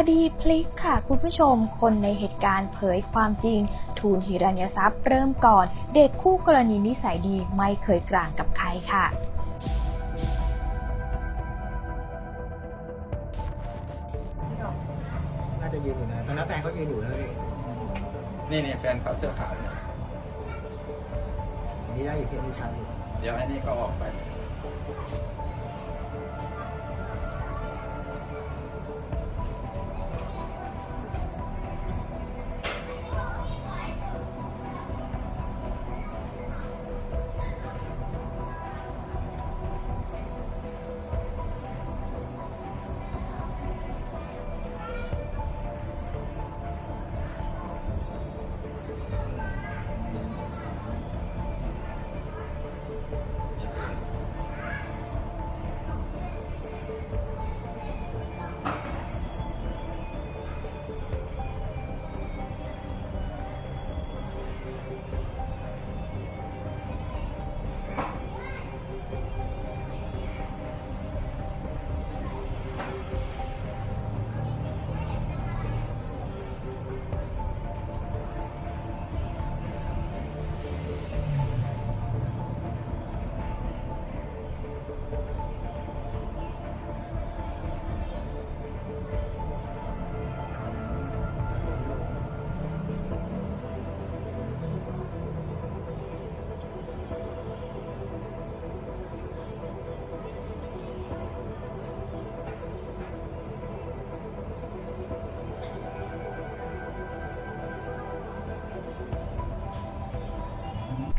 คดีพลิกค่ะคุณผู้ชม คนในเหตุการณ์เผยความจริง ทูลหิรัญยทรัพย์เริ่มก่อน เด็กคู่กรณีนิสัยดีไม่เคยกลางกับใครค่ะน่าจะยืนอยู่นะตอนนั้นแฟนเขายืนอยู่นะพี่นี่นี่แฟนเขาเสื้อขาวเนี่ยอันนี้ได้อยู่ที่อันนี้ชัดอยู่เดี๋ยวอันนี้ก็ออกไป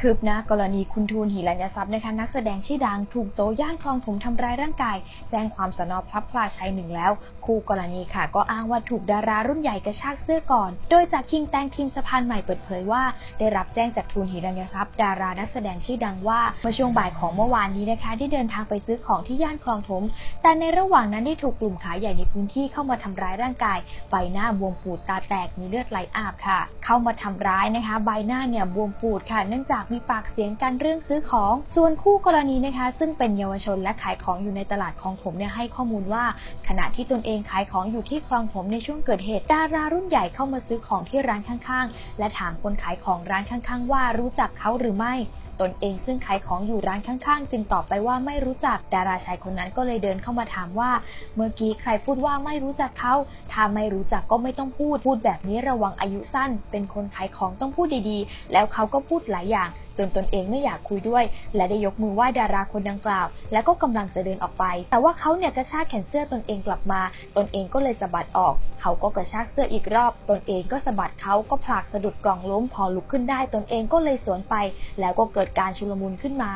คืบหน้ากรณีคุณทูลหิรัญยทรัพย์นะคะนักแสดงชื่อดังถูกโจย่านคลองถมทำร้ายร่างกาย แจ้งความสนอพลับพลาชัยหนึ่งแล้ว คู่กรณีค่ะ ก็อ้างว่าถูกดารารุ่นใหญ่กระชากเสื้อก่อน โดยจากคิงแตงทีมสะพานใหม่เปิดเผยว่า ได้รับแจ้งจากทูลหิรัญยทรัพย์ ดารานักแสดงชื่อดังว่าเมื่อช่วงบ่ายของเมื่อวานนี้นะคะได้เดินทางไปซื้อของที่ย่านคลองถม แต่ในระหว่างนั้นได้ถูกกลุ่มขายใหญ่ในพื้นที่เข้ามาทำร้ายร่างกายใบหน้าบวมปูดตาแตกมีเลือดไหลอาบค่ะ เข้ามาทำร้ายนะคะ ใบหน้าเนี่ยบวมปูดค่ะ เนื่องจากมีปากเสียงกันเรื่องซื้อของ ส่วนคู่กรณีนะคะ ซึ่งเป็นเยาวชนและขายของอยู่ในตลาดคลองถมเนี่ยให้ข้อมูลว่า ขณะที่ตนเองขายของอยู่ที่คลองถมในช่วงเกิดเหตุดารารุ่นใหญ่เข้ามาซื้อของที่ร้านข้างๆ และถามคนขายของร้านข้างๆ ว่ารู้จักเขาหรือไม่ตนเองซึ่งขายของอยู่ร้านข้างๆ จึงตอบไปว่าไม่รู้จักดาราชายคนนั้นก็เลยเดินเข้ามาถามว่า เมื่อกี้ใครพูดว่าไม่รู้จักเขาถ้าไม่รู้จักก็ไม่ต้องพูดพูดแบบนี้ระวังอายุสั้น เป็นคนขายของต้องพูดดีๆ แล้วเขาก็พูดหลายอย่าง จนตนเองไม่อยากคุยด้วย และได้ยกมือไหว้ดาราคนดังกล่าว แล้วก็กำลังจะเดินออกไป แต่ว่าเขาเนี่ยกระชากแขนเสื้อตนเองกลับมา ตนเองก็เลยสะบัดออก เขาก็กระชากเสื้ออีกรอบ ตนเองก็สะบัดเขาก็ผลักสะดุดกล่องล้มพอลุกขึ้นได้ ตนเองก็เลยสวนไป แล้วก็เกิดการชุลมุนขึ้นมา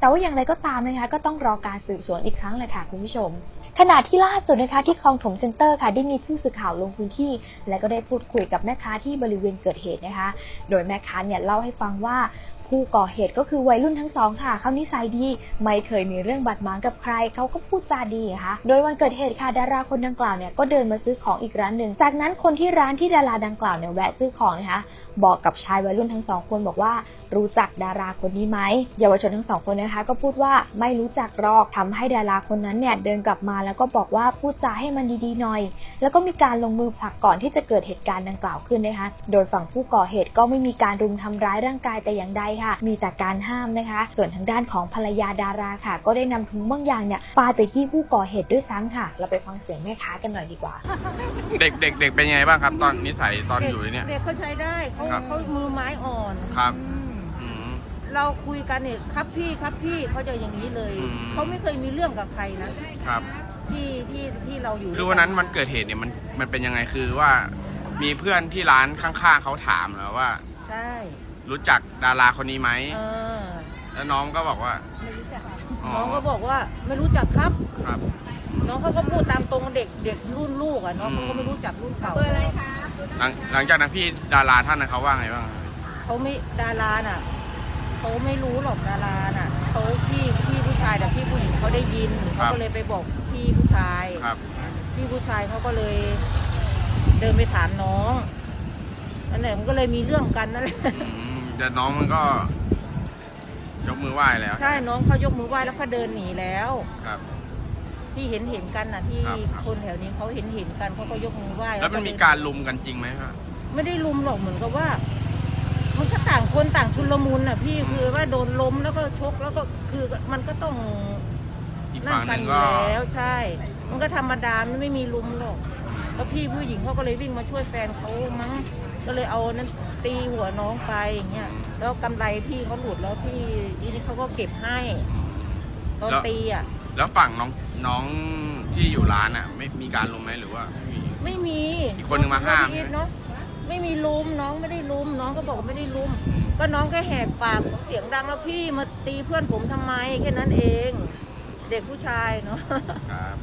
แต่ว่าอย่างไรก็ตามนะคะก็ต้องรอการสืบสวนอีกครั้งเลยค่ะคุณผู้ชม ขณะที่ล่าสุดนะคะที่คลองถมเซ็นเตอร์ค่ะได้มีผู้สื่อข่าวลงพื้นที่ และก็ได้พูดคุยกับแม่ค้าที่บริเวณเกิดเหตุนะคะ โดยแม่ค้าเนี่ยเล่าให้ฟังว่าผู้ก่อเหตุก็คือวัยรุ่นทั้งสองค่ะ เขานิสัยดี ไม่เคยมีเรื่องบาดหมางกับใคร เขาก็พูดจาดีนะคะโดยวันเกิดเหตุค่ะดาราคนดังกล่าวเนี่ยก็เดินมาซื้อของอีกร้านหนึ่ง จากนั้นคนที่ร้านที่ดาราดังกล่าวเนี่ยแวะซื้อของนะคะบอกกับชายวัยรุ่นทั้งสองคนบอกว่า รู้จักดาราคนนี้ไหมเยาวชนทั้งสองคนนะคะ ก็พูดว่าไม่รู้จักหรอกทำให้ดาราคนนั้นเนี่ยเดินกลับมาแล้วก็บอกว่าพูดจาให้มันดีๆหน่อย แล้วก็มีการลงมือผลักก่อนที่จะเกิดเหตุการณ์ดังกล่าวขึ้นนะคะ โดยฝั่งผู้ก่อเหตุก็ไม่มีการรุมทำร้ายร่างกายแต่อย่างใดค่ะ มีแต่การห้ามนะคะ ส่วนทางด้านของภรรยาดาราค่ะ ก็ได้นำถุงบางอย่างเนี่ยปาไปที่ผู้ก่อเหตุด้วยซ้ำค่ะ เราไปฟังเสียงแม่ค้ากันหน่อยดีกว่า เด็กเด็กเด็กเป็นยังไงบ้างครับ ตอนนิสัยตอนอยู่เนี่ย เด็กเขาใช้ได้เขาครับ เขามือไม้อ่อน ครับ อืมอืมเราคุยกันเนี่ยครับพี่ครับพี่เขาจะอย่างนี้เลย อืม เขาไม่เคยมีเรื่องกับใครนะครับ ที่ที่ที่เราอยู่คือวันนั้นมันเกิดเหตุเนี่ยมันมันเป็นยังไงคือว่ามีเพื่อนที่ร้านข้างๆเขาถามแล้วว่า ใช่รู้จักดาราคนนี้ไหมเออแล้วน้องก็บอกว่าไม่รู้จักอ๋อน้องก็บอกว่าไม่รู้จักครับครับ น้องเขาก็พูดตามตรงเด็กเด็กรุ่นลูกอะน้องอืมเขาก็ไม่รู้จักรุ่นเก่าหลังหลังจากนั้นพี่ดาราท่านนั้นเขาว่าไงบ้างเขาไม่ดาราน่ะ เขาไม่รู้หรอกดาราน่ะเขาพี่พี่ผู้ชายแต่พี่ผู้หญิงเขาได้ยินเขาก็เลยไปบอกพี่ผู้ชาย ครับ พี่ผู้ชายเขาก็เลยเดินไปถามน้องนั่นแหละมันก็เลยมีเรื่องกันนั่นแหละ อืมแต่น้องมันก็ ยกมือไหว้แล้วใช่น้องเขายกมือไหว้แล้วเขาเดินหนีแล้ว ครับ ที่เห็นเห็นกันน่ะ ที่ครับครับ คนแถวนี้เขาเห็นเห็นกันเขาก็ยกมือไหว้แล้วมันมีเดิการลุมกันจริงไหมครับ ไม่ได้ลุมหรอกเหมือนกับว่ามันก็ต่างคนต่างชุลมุนน่ะพี่คือว่าโดนล้มแล้วก็ชกแล้วก็คือมันก็ต้องอีกนั่ฝั่นงหกันึ่นงอก็ยู่แล้วใช่ มันก็ธรรมดามันไม่มีลุมหรอกแล้วพี่ผู้หญิงเขาก็เลยวิ่งมาช่วยแฟนเขามั้งก็เลยเอานั้นตีหัวน้องไปอย่างเงี้ยแล้วกำไรพี่เขาหลุดแล้วพี่อีนี่เขาก็เก็บให้ตอนแล้วตีอะ แล้วฝั่งน้องน้องที่อยู่ร้านอะ ไม่มีการลุมไหมหรือว่าไม่มี ไม่มีอีกคนนึงมาห้ามไเนาะ ไม่มีลุมน้องไม่ได้ลุมน้องก็บอกว่าไม่ได้ลุม ก็น้องแค่แหกปากเสียงดังแล้วพี่มาตีเพื่อนผมทำไมแค่นั้นเอง เด็กผู้ชายเนาะ ครับ